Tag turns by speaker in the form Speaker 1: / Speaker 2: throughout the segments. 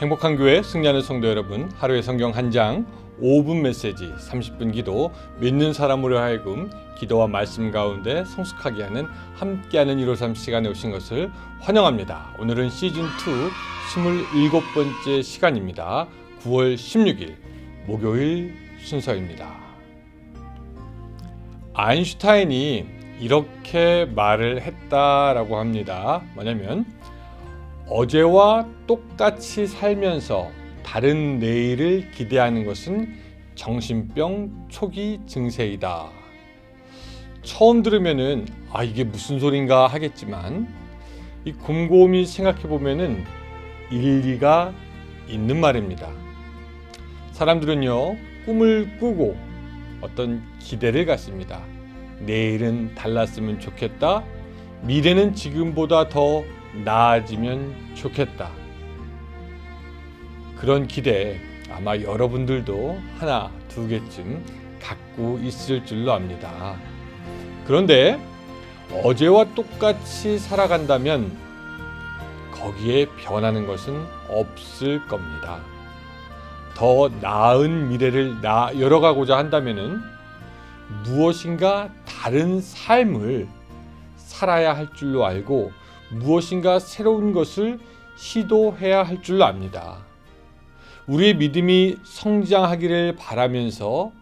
Speaker 1: 행복한 교회 승리하는 성도 여러분, 하루의 성경 한 장, 5분 메시지, 30분 기도, 믿는 사람으로 하여금 기도와 말씀 가운데 성숙하게 하는 함께하는 153 시간에 오신 것을 환영합니다. 오늘은 시즌 2 27번째 시간입니다. 9월 16일 목요일 순서입니다. 아인슈타인이 이렇게 말을 했다라고 합니다. 뭐냐면 어제와 똑같이 살면서 다른 내일을 기대하는 것은 정신병 초기 증세이다. 처음 들으면은 아 이게 무슨 소린가 하겠지만 이 곰곰이 생각해 보면은 일리가 있는 말입니다. 사람들은요 꿈을 꾸고 어떤 기대를 갖습니다. 내일은 달랐으면 좋겠다. 미래는 지금보다 더 나아지면 좋겠다. 그런 기대 아마 여러분들도 하나, 두 개쯤 갖고 있을 줄로 압니다. 그런데 어제와 똑같이 살아간다면 거기에 변하는 것은 없을 겁니다. 더 나은 미래를 나 열어가고자 한다면은 무엇인가 다른 삶을 살아야 할 줄로 알고 무엇인가 새로운 것을 시도해야 할 줄로 압니다. 우리의 믿음이 성장하기를 바라면서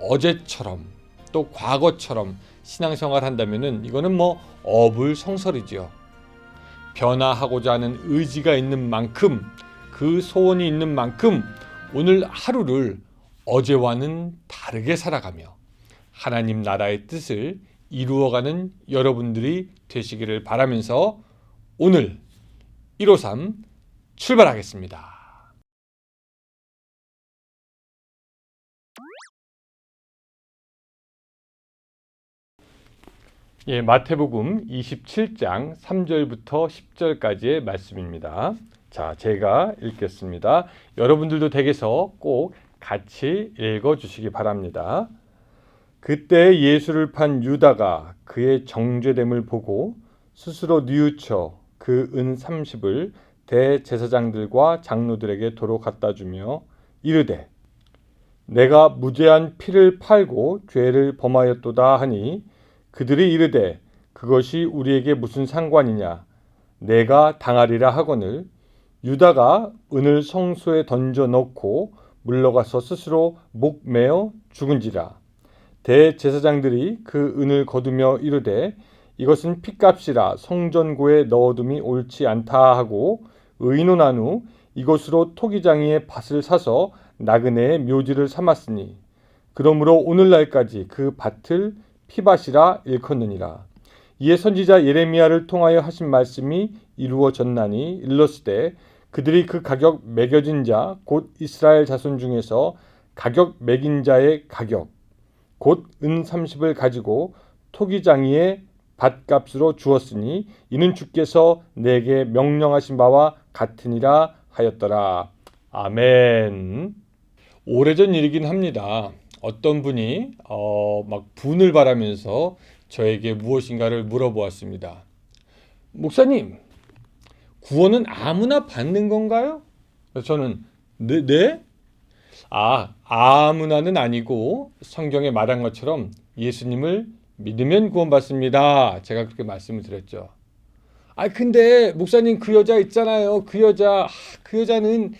Speaker 1: 어제처럼 또 과거처럼 신앙생활 한다면은 이거는 뭐 어불성설이지요. 변화하고자 하는 의지가 있는 만큼 그 소원이 있는 만큼 오늘 하루를 어제와는 다르게 살아가며 하나님 나라의 뜻을 이루어가는 여러분들이 되시기를 바라면서 오늘 153 출발하겠습니다. 예, 마태복음 27장 3절부터 10절까지의 말씀입니다. 자, 제가 읽겠습니다. 여러분들도 댁에서 꼭 같이 읽어 주시기 바랍니다. 그때 예수를 판 유다가 그의 정죄됨을 보고 스스로 뉘우쳐 그 은 30을 대제사장들과 장로들에게 도로 갖다 주며 이르되 내가 무죄한 피를 팔고 죄를 범하였도다 하니 그들이 이르되 그것이 우리에게 무슨 상관이냐? 내가 당하리라 하거늘 유다가 은을 성소에 던져 넣고 물러가서 스스로 목 매어 죽은지라 대제사장들이 그 은을 거두며 이르되 이것은 피값이라 성전고에 넣어둠이 옳지 않다 하고 의논한 후 이것으로 토기장이의 밭을 사서 나그네의 묘지를 삼았으니 그러므로 오늘날까지 그 밭을 피밭이라 일컫느니라. 이에 선지자 예레미야를 통하여 하신 말씀이 이루어졌나니 일렀으되 그들이 그 가격 매겨진 자 곧 이스라엘 자손 중에서 가격 매긴 자의 가격 곧은 30을 가지고 토기장이의 밭값으로 주었으니 이는 주께서 내게 명령하신 바와 같으니라 하였더라. 아멘. 오래전 일이긴 합니다. 어떤 분이 어, 막 분을 바라면서 저에게 무엇인가를 물어보았습니다. 목사님, 구원은 아무나 받는 건가요? 저는 네, 네? 아, 아무나는 아니고 성경에 말한 것처럼 예수님을 믿으면 구원받습니다. 제가 그렇게 말씀을 드렸죠. 아, 근데 목사님 그 여자 있잖아요. 그 여자, 아, 그 여자는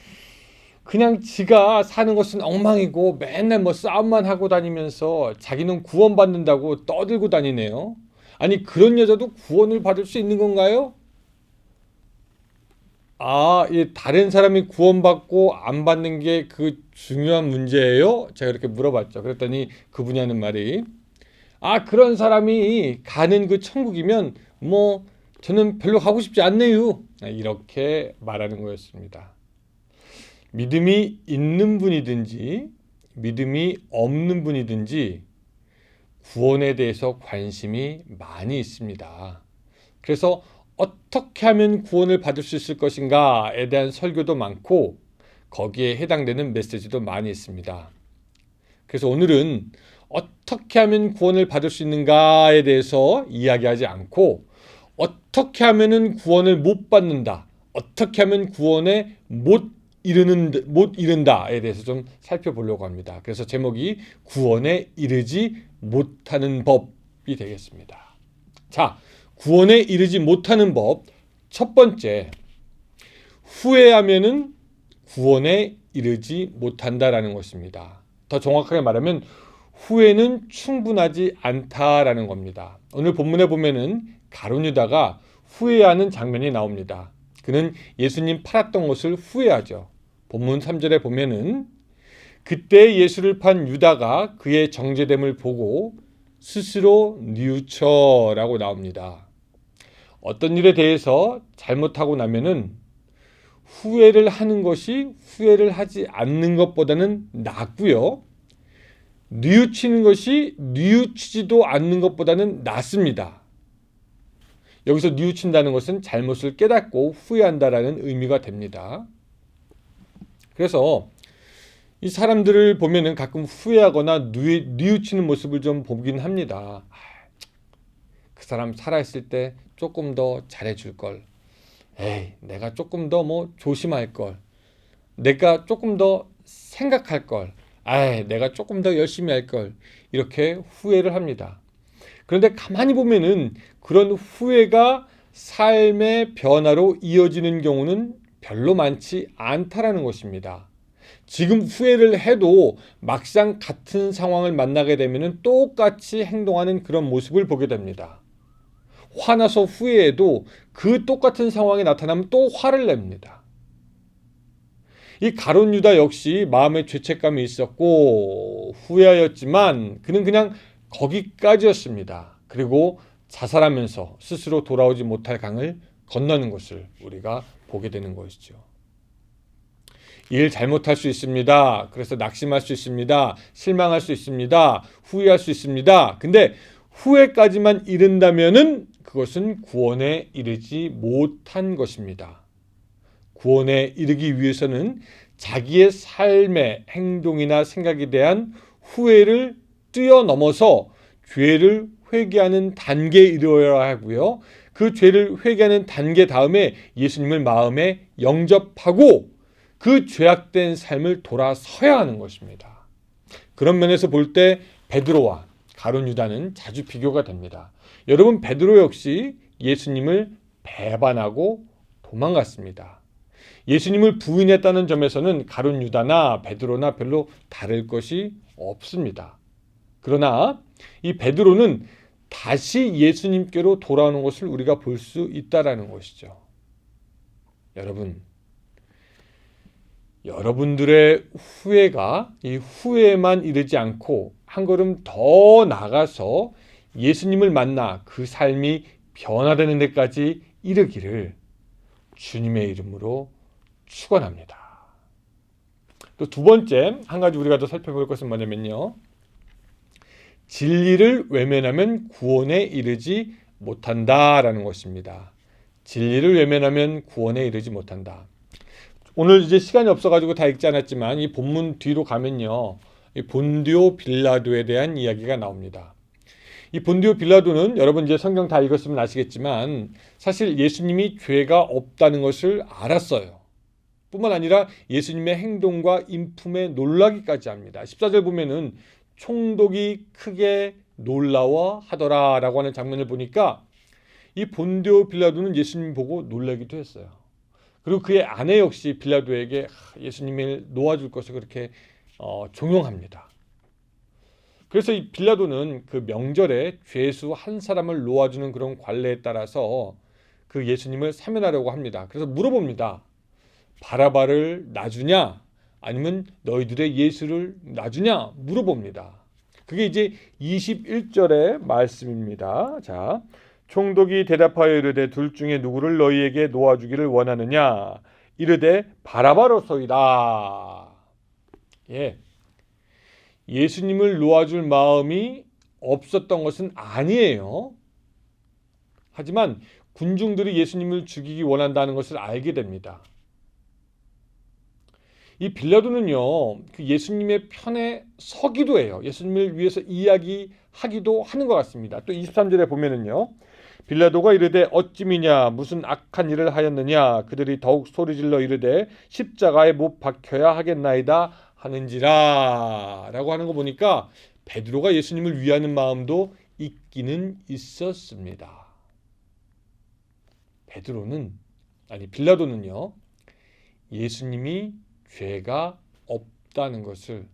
Speaker 1: 그냥 지가 사는 것은 엉망이고 맨날 뭐 싸움만 하고 다니면서 자기는 구원받는다고 떠들고 다니네요. 아니, 그런 여자도 구원을 받을 수 있는 건가요? 아, 이 다른 사람이 구원받고 안 받는 게 그 중요한 문제예요? 제가 이렇게 물어봤죠. 그랬더니 그분이 하는 말이 아, 그런 사람이 가는 그 천국이면 뭐 저는 별로 가고 싶지 않네요. 이렇게 말하는 거였습니다. 믿음이 있는 분이든지 믿음이 없는 분이든지 구원에 대해서 관심이 많이 있습니다. 그래서 어떻게 하면 구원을 받을 수 있을 것인가에 대한 설교도 많고 거기에 해당되는 메시지도 많이 있습니다. 그래서 오늘은 어떻게 하면 구원을 받을 수 있는가에 대해서 이야기하지 않고 어떻게 하면은 구원을 못 받는다. 어떻게 하면 구원에 못 이르는 못 이른다에 대해서 좀 살펴보려고 합니다. 그래서 제목이 구원에 이르지 못하는 법이 되겠습니다. 자, 구원에 이르지 못하는 법 첫 번째 후회하면은 구원에 이르지 못한다라는 것입니다. 더 정확하게 말하면 후회는 충분하지 않다라는 겁니다. 오늘 본문에 보면은 가룟 유다가 후회하는 장면이 나옵니다. 그는 예수님 팔았던 것을 후회하죠. 본문 3절에 보면은 그때 예수를 판 유다가 그의 정제됨을 보고 스스로 뉘우쳐라고 나옵니다. 어떤 일에 대해서 잘못하고 나면은 후회를 하는 것이 후회를 하지 않는 것보다는 낫고요. 뉘우치는 것이 뉘우치지도 않는 것보다는 낫습니다. 여기서 뉘우친다는 것은 잘못을 깨닫고 후회한다라는 의미가 됩니다. 그래서 이 사람들을 보면은 가끔 후회하거나 뉘우치는 모습을 좀 보긴 합니다. 그 사람 살아있을 때 조금 더 잘해줄 걸. 에이, 내가 조금 더 뭐 조심할 걸. 내가 조금 더 생각할 걸. 아이, 내가 조금 더 열심히 할 걸. 이렇게 후회를 합니다. 그런데 가만히 보면은 그런 후회가 삶의 변화로 이어지는 경우는 별로 많지 않다라는 것입니다. 지금 후회를 해도 막상 같은 상황을 만나게 되면 똑같이 행동하는 그런 모습을 보게 됩니다. 화나서 후회해도 그 똑같은 상황이 나타나면 또 화를 냅니다. 이 가론 유다 역시 마음에 죄책감이 있었고 후회하였지만 그는 그냥 거기까지였습니다. 그리고 자살하면서 스스로 돌아오지 못할 강을 건너는 것을 우리가 보게 되는 것이죠. 일 잘못할 수 있습니다. 그래서 낙심할 수 있습니다. 실망할 수 있습니다. 후회할 수 있습니다. 근데 후회까지만 이른다면은 그것은 구원에 이르지 못한 것입니다. 구원에 이르기 위해서는 자기의 삶의 행동이나 생각에 대한 후회를 뛰어넘어서 죄를 회개하는 단계에 이르러야 하고요. 그 죄를 회개하는 단계 다음에 예수님을 마음에 영접하고 그 죄악된 삶을 돌아서야 하는 것입니다. 그런 면에서 볼 때 베드로와 가론 유다는 자주 비교가 됩니다. 여러분 베드로 역시 예수님을 배반하고 도망갔습니다. 예수님을 부인했다는 점에서는 가룟 유다나 베드로나 별로 다를 것이 없습니다. 그러나 이 베드로는 다시 예수님께로 돌아오는 것을 우리가 볼 수 있다라는 것이죠. 여러분, 여러분들의 후회가 이 후회만 이르지 않고 한 걸음 더 나가서 예수님을 만나 그 삶이 변화되는 데까지 이르기를 주님의 이름으로 축원합니다. 또 두 번째 한 가지 우리가 더 살펴볼 것은 뭐냐면요. 진리를 외면하면 구원에 이르지 못한다라는 것입니다. 진리를 외면하면 구원에 이르지 못한다. 오늘 이제 시간이 없어가지고 다 읽지 않았지만 이 본문 뒤로 가면요, 이 본디오 빌라도에 대한 이야기가 나옵니다. 이 본디오 빌라도는 여러분 이제 성경 다 읽었으면 아시겠지만 사실 예수님이 죄가 없다는 것을 알았어요. 뿐만 아니라 예수님의 행동과 인품에 놀라기까지 합니다. 14절 보면은 총독이 크게 놀라워 하더라라고 하는 장면을 보니까 이 본디오 빌라도는 예수님 보고 놀라기도 했어요. 그리고 그의 아내 역시 빌라도에게 예수님을 놓아줄 것을 그렇게 어, 종용합니다. 그래서 이 빌라도는 그 명절에 죄수 한 사람을 놓아주는 그런 관례에 따라서 그 예수님을 사면하려고 합니다. 그래서 물어봅니다. 바라바를 놔주냐? 아니면 너희들의 예수를 놔주냐? 물어봅니다. 그게 이제 21절의 말씀입니다. 자, 총독이 대답하여 이르되 둘 중에 누구를 너희에게 놓아주기를 원하느냐? 이르되 바라바로소이다. 예. 예수님을 놓아줄 마음이 없었던 것은 아니에요. 하지만 군중들이 예수님을 죽이기 원한다는 것을 알게 됩니다. 이 빌라도는요, 그 예수님의 편에 서기도 해요. 예수님을 위해서 이야기하기도 하는 것 같습니다. 또 23절에 보면은요, 빌라도가 이르되 어찌미냐 무슨 악한 일을 하였느냐 그들이 더욱 소리질러 이르되 십자가에 못 박혀야 하겠나이다 하는지라 라고 하는 거 보니까 베드로가 예수님을 위하는 마음도 있기는 있었습니다. 베드로는 아니 빌라도는요 예수님이 죄가 없다는 것을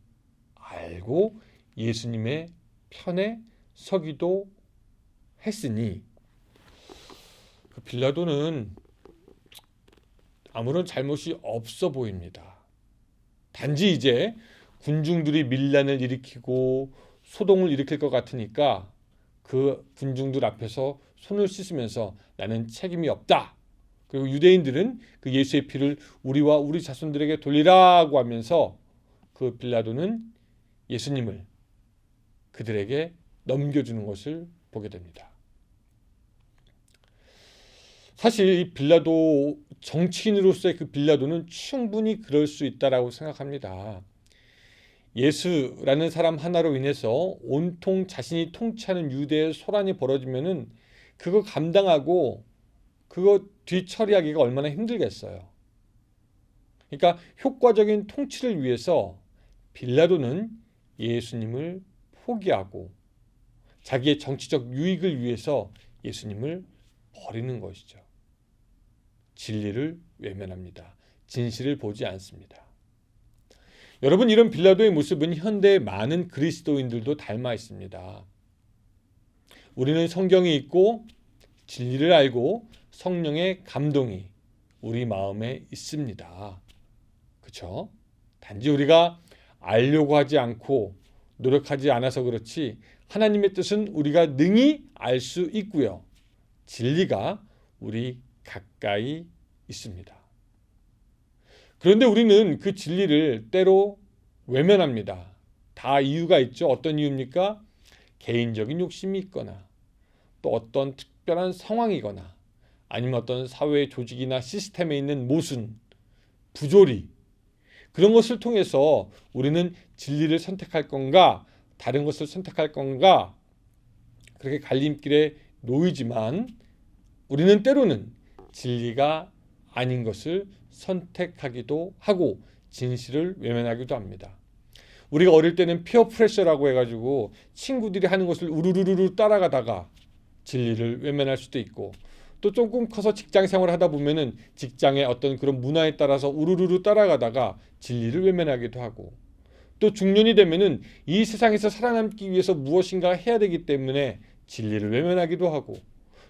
Speaker 1: 알고 예수님의 편에 서기도 했으니 그 빌라도는 아무런 잘못이 없어 보입니다. 단지 이제 군중들이 밀란을 일으키고 소동을 일으킬 것 같으니까 그 군중들 앞에서 손을 씻으면서 나는 책임이 없다. 그리고 유대인들은 그 예수의 피를 우리와 우리 자손들에게 돌리라고 하면서 그 빌라도는 예수님을 그들에게 넘겨주는 것을 보게 됩니다. 사실 이 빌라도 정치인으로서의 그 빌라도는 충분히 그럴 수 있다라고 생각합니다. 예수라는 사람 하나로 인해서 온통 자신이 통치하는 유대의 소란이 벌어지면은 그거 감당하고 그거 뒤처리하기가 얼마나 힘들겠어요. 그러니까 효과적인 통치를 위해서 빌라도는 예수님을 포기하고 자기의 정치적 유익을 위해서 예수님을 버리는 것이죠. 진리를 외면합니다. 진실을 보지 않습니다. 여러분 이런 빌라도의 모습은 현대의 많은 그리스도인들도 닮아 있습니다. 우리는 성경이 있고 진리를 알고 성령의 감동이 우리 마음에 있습니다. 그렇죠? 단지 우리가 알려고 하지 않고 노력하지 않아서 그렇지 하나님의 뜻은 우리가 능히 알 수 있고요. 진리가 우리 가까이 있습니다. 그런데 우리는 그 진리를 때로 외면합니다. 다 이유가 있죠. 어떤 이유입니까? 개인적인 욕심이 있거나 또 어떤 특별한 상황이거나 아니면 어떤 사회 조직이나 시스템에 있는 모순, 부조리 그런 것을 통해서 우리는 진리를 선택할 건가 다른 것을 선택할 건가 그렇게 갈림길에 놓이지만 우리는 때로는 진리가 아닌 것을 선택하기도 하고 진실을 외면하기도 합니다. 우리가 어릴 때는 피어 프레셔라고 해가지고 친구들이 하는 것을 우르르르 따라가다가 진리를 외면할 수도 있고 또 조금 커서 직장 생활을 하다 보면은 직장의 어떤 그런 문화에 따라서 우르르르 따라가다가 진리를 외면하기도 하고 또 중년이 되면은 이 세상에서 살아남기 위해서 무엇인가 해야 되기 때문에 진리를 외면하기도 하고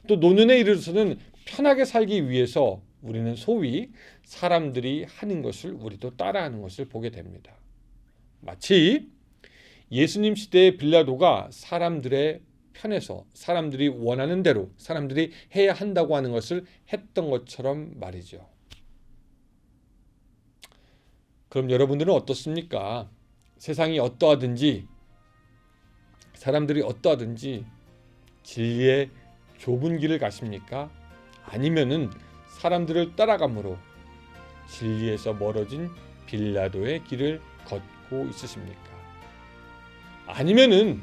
Speaker 1: 또 노년에 이르러서는 편하게 살기 위해서 우리는 소위 사람들이 하는 것을 우리도 따라하는 것을 보게 됩니다. 마치 예수님 시대의 빌라도가 사람들의 편에서 사람들이 원하는 대로 사람들이 해야 한다고 하는 것을 했던 것처럼 말이죠. 그럼 여러분들은 어떻습니까? 세상이 어떠하든지 사람들이 어떠하든지 진리의 좁은 길을 가십니까? 아니면은 사람들을 따라감으로 진리에서 멀어진 빌라도의 길을 걷고 있으십니까? 아니면은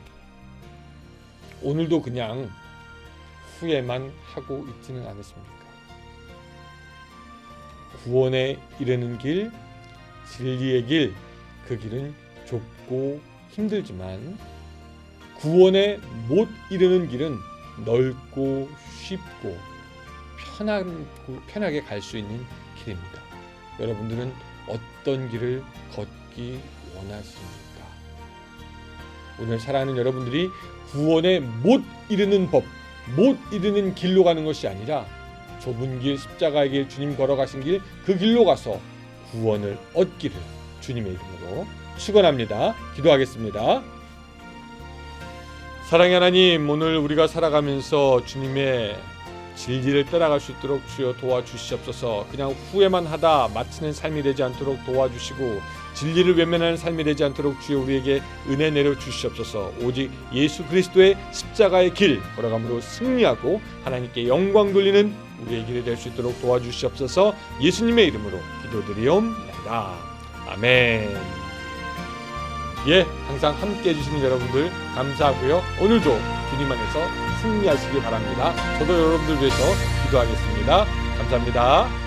Speaker 1: 오늘도 그냥 후회만 하고 있지는 않으십니까? 구원에 이르는 길, 진리의 길, 그 길은 좁고 힘들지만 구원에 못 이르는 길은 넓고 쉽고 편한, 편하게 갈 수 있는 길입니다. 여러분들은 어떤 길을 걷기 원하십니까? 오늘 사랑하는 여러분들이 구원에 못 이르는 법, 못 이르는 길로 가는 것이 아니라 좁은 길, 십자가의 길, 주님 걸어가신 길, 그 길로 가서 구원을 얻기를 주님의 이름으로 축원합니다. 기도하겠습니다. 사랑의 하나님, 오늘 우리가 살아가면서 주님의 진리를 따라갈 수 있도록 주여 도와주시옵소서. 그냥 후회만 하다 마치는 삶이 되지 않도록 도와주시고 진리를 외면하는 삶이 되지 않도록 주여 우리에게 은혜 내려 주시옵소서. 오직 예수 그리스도의 십자가의 길 걸어감으로 승리하고 하나님께 영광 돌리는 우리의 길이 될 수 있도록 도와주시옵소서. 예수님의 이름으로 기도드리옵나이다. 아멘. 예, 항상 함께 해주시는 여러분들 감사하고요. 오늘도 주님 안에서 승리하시기 바랍니다. 저도 여러분들 위해서 기도하겠습니다. 감사합니다.